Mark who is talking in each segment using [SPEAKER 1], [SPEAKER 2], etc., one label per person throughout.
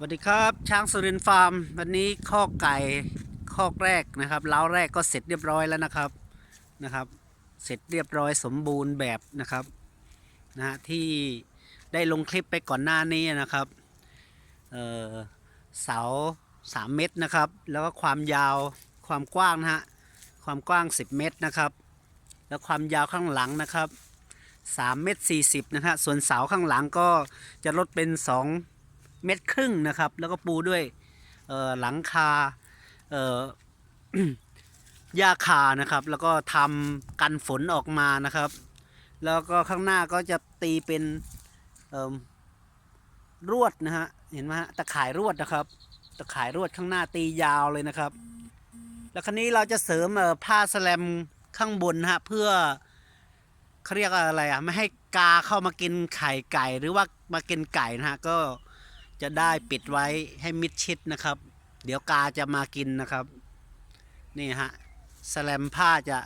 [SPEAKER 1] สวัสดีครับช้างสุรินทร์ฟาร์ม วันนี้ข้อไก่ข้อแรกนะครับเล้าแรกก็เสร็จเรียบร้อยแล้วนะครับนะครับ เสร็จเรียบร้อยสมบูรณ์แบบนะครับนะฮะที่ได้ลงคลิปไปก่อนหน้านี้นะครับเเสาสามเมตรนะครับ แล้วก็ความยาวความกว้างนะฮะความกว้าง 10 เมตรนะครับ แล้วความยาวข้างหลังนะครับ3เมตร40นะฮะส่วนเสาข้างหลังก็จะลดเป็น 2 เม็ดครึ่งนะครับ แล้วก็ปูด้วยหลังคาหญ้าคานะครับ แล้วก็ทำกันฝนออกมานะครับ แล้วก็ข้างหน้าก็จะตีเป็นรวดนะฮะเห็นไหมฮะตะข่ายรวดนะครับ ตะข่ายรวดข้างหน้าตียาวเลยนะครับ แล้วคราวนี้เราจะเสริมผ้าสแลมข้างบนฮะเพื่อเขาเรียกอะไรอะไม่ให้กาเข้ามากินไข่ไก่ หรือว่ามากินไก่นะฮะก็ จะได้ปิดไว้ให้มิดชิดนะครับ เดี๋ยวกาจะมากินนะครับ นี่ฮะสแลมผ้าจะ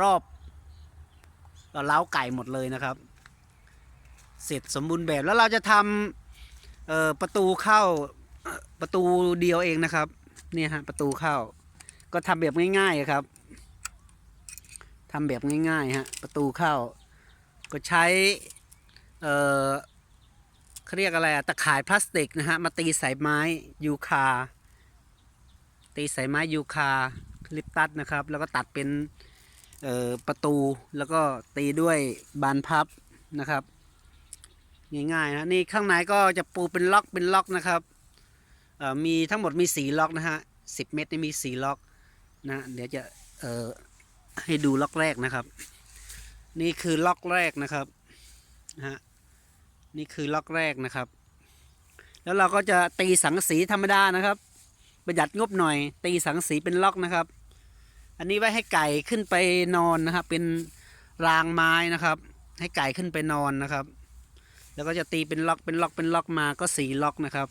[SPEAKER 1] รอบเอ่อเล้าไก่หมดเลยนะครับ เสร็จสมบูรณ์แบบแล้วเราจะทำประตูเข้าประตูเดียวเองนะครับนี่ฮะประตูเข้า ก็ทำแบบง่ายๆครับทำแบบง่ายๆฮะประตูเข้า ก็ใช้ เขาเรียกอะไรอะตะข่ายพลาสติกนะฮะมาตีสายไม้ยูคา ตีสายไม้ยูคาลิปตัสนะครับ แล้วก็ตัดเป็นประตูแล้วก็ตีด้วยบานพับนะครับ ง่ายๆนะนี่ข้างในก็จะปูเป็นล็อกเป็นล็อกนะครับมีทั้งหมดมีสีล็อกนะฮะสิบเมตรนี่มีสีล็อกนะเดี๋ยวจะให้ดูล็อกแรกนะครับ นี่คือล็อกแรกนะครับนะฮะ นี่คือล็อกแรกนะครับ แล้วเราก็จะตีสังสีธรรมดานะครับ ประหยัดงบหน่อย ตีสังสีเป็นล็อกนะครับ อันนี้ไว้ให้ไก่ขึ้นไปนอนนะครับ เป็นรางไม้นะครับ ให้ไก่ขึ้นไปนอนนะครับ แล้วก็จะตีเป็นล็อกเป็นล็อกเป็นล็อกมาก็สีล็อกนะครับ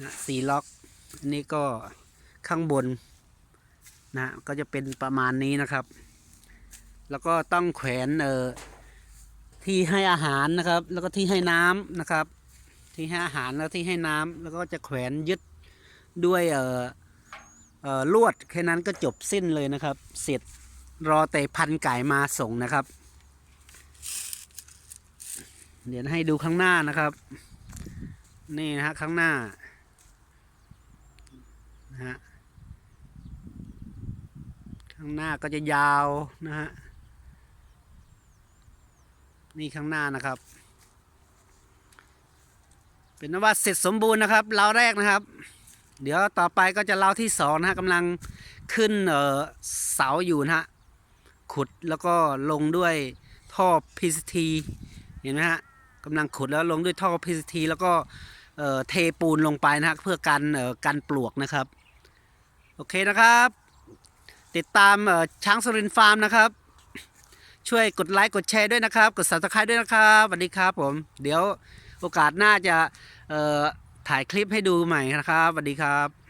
[SPEAKER 1] นะสีล็อกอันนี้ก็ข้างบนนะก็จะเป็นประมาณนี้นะครับ แล้วก็ต้องแขวนเออ ที่ให้อาหารนะครับ แล้วก็ที่ให้น้ำนะครับ ที่ให้อาหารแล้วที่ให้น้ำแล้วก็จะแขวนยึดด้วยเอ่อเอ่อลวดแค่นั้นก็จบสิ้นเลยนะครับ เสร็จรอแต่พันไก่มาส่งนะครับ เดี๋ยวให้ดูข้างหน้านะครับ นี่นะฮะข้างหน้านะฮะข้างหน้าก็จะยาวนะฮะ นี่ข้างหน้านะครับ เป็นนว่าเสร็จสมบูรณ์นะครับเล้าแรกนะครับ เดี๋ยวต่อไปก็จะเล้าที่สองนะฮะกำลังขึ้นเอ่อเสาอยู่นะฮะขุดแล้วก็ลงด้วยท่อ PCT เห็นไหมฮะกำลังขุดแล้วลงด้วยท่อ PCT แล้วก็เอ่อเทปูนลงไปนะฮะเพื่อกันเอ่อกันปลวกนะครับ โอเคนะครับ ติดตามช้างสุรินฟาร์มนะครับ ช่วยกดไลค์กดแชร์ด้วยนะครับ กดสับสไครต์ด้วยนะครับสวัสดีครับผม เดี๋ยวโอกาสหน้าจะถ่ายคลิปให้ดูใหม่นะครับสวัสดีครับ